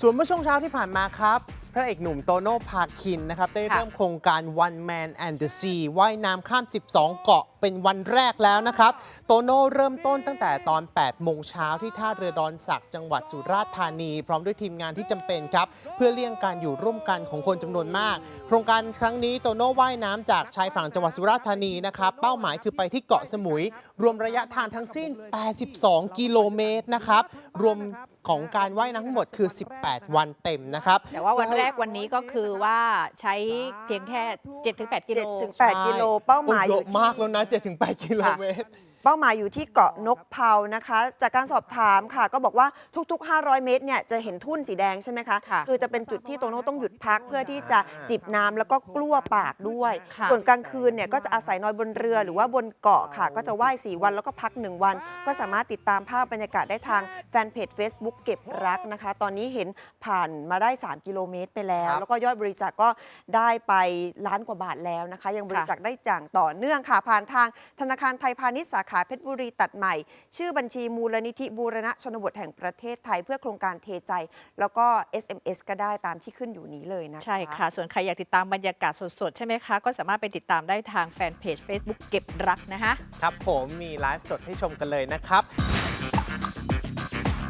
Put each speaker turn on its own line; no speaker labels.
ส่วนเมื่อช่วงเช้าที่ผ่านมาครับ พระเอกหนุ่มโตโน่พาคินนะครับ ได้เริ่มโครงการ One Man and the Sea ว่ายน้ำข้าม 12 เกาะเป็นวันแรกแล้วนะครับ โตโน่เริ่มต้นตั้งแต่ตอน 8 โมงเช้าที่ท่าเรือดอนสักจังหวัดสุราษฎร์ธานี พร้อมด้วยทีมงานที่จำเป็นครับ เพื่อเลี่ยงการอยู่ร่วมกันของคนจำนวนมาก โครงการครั้งนี้โตโน่ว่ายน้ำจากชายฝั่งจังหวัดสุราษฎร์ธานีนะครับ เป้าหมายคือไปที่เกาะสมุย รวมระยะทางทั้งสิ้น 82 กิโลเมตรนะครับ รวมของการว่ายน้ำทั้งหมดคือ 18 วันเต็มนะครับ
แต่ว่าวันแรกวันนี้ก็คือว่าใช้เพียงแค่ 7-8 กิโล
7ถึง8กิโลเป้าหมาย
โอ้
อ
เย
ยู่
อะมากแล้วนะ7-8 กิโลเมตร
เป้าหมายอยู่ที่เกาะนกเผานะคะ จากการสอบถามค่ะ ก็บอกว่าทุก ๆ 500 เมตรเนี่ยจะเห็นทุ่นสีแดงใช่ไหมคะ
ค่ะ
คือจะเป็นจุดที่โตโน่ต้องหยุดพักเพื่อที่จะจิบน้ำแล้วก็กลั้วปากด้วย
ค่ะ
ส่วนกลางคืนเนี่ยก็จะอาศัยนอนบนเรือหรือว่าบนเกาะค่ะ ก็จะว่าย4วันแล้วก็พัก 1 วัน ก็สามารถติดตามภาพบรรยากาศได้ทางแฟนเพจ Facebook เก็บรักนะคะ ตอนนี้เห็นผ่านมาได้ 3 กิโลเมตรไปแล้ว
ครับ
แล้วก็ยอดบริจาคก็ได้ไปล้านกว่าบาทแล้วนะคะ ยังบริจาคได้อย่างต่อเนื่องค่ะผ่านทางธนาคารไทยพาณิชย์สาขาเพชรบุรีตัดใหม่ ชื่อบัญชีมูลนิธิบูรณะชนบทแห่งประเทศไทย เพื่อโครงการเทใจ แล้วก็ SMS ก็ได้ตามที่ขึ้นอยู่นี้เลยนะคะ
ใช่ค่ะ ส่วนใครอยากติดตามบรรยากาศสดๆ ใช่ไหมคะ ก็สามารถไปติดตามได้ทางแฟนเพจ Facebook เก็บรักนะคะ
ครับผมมีไลฟ์สดให้ชมกันเลยนะครับ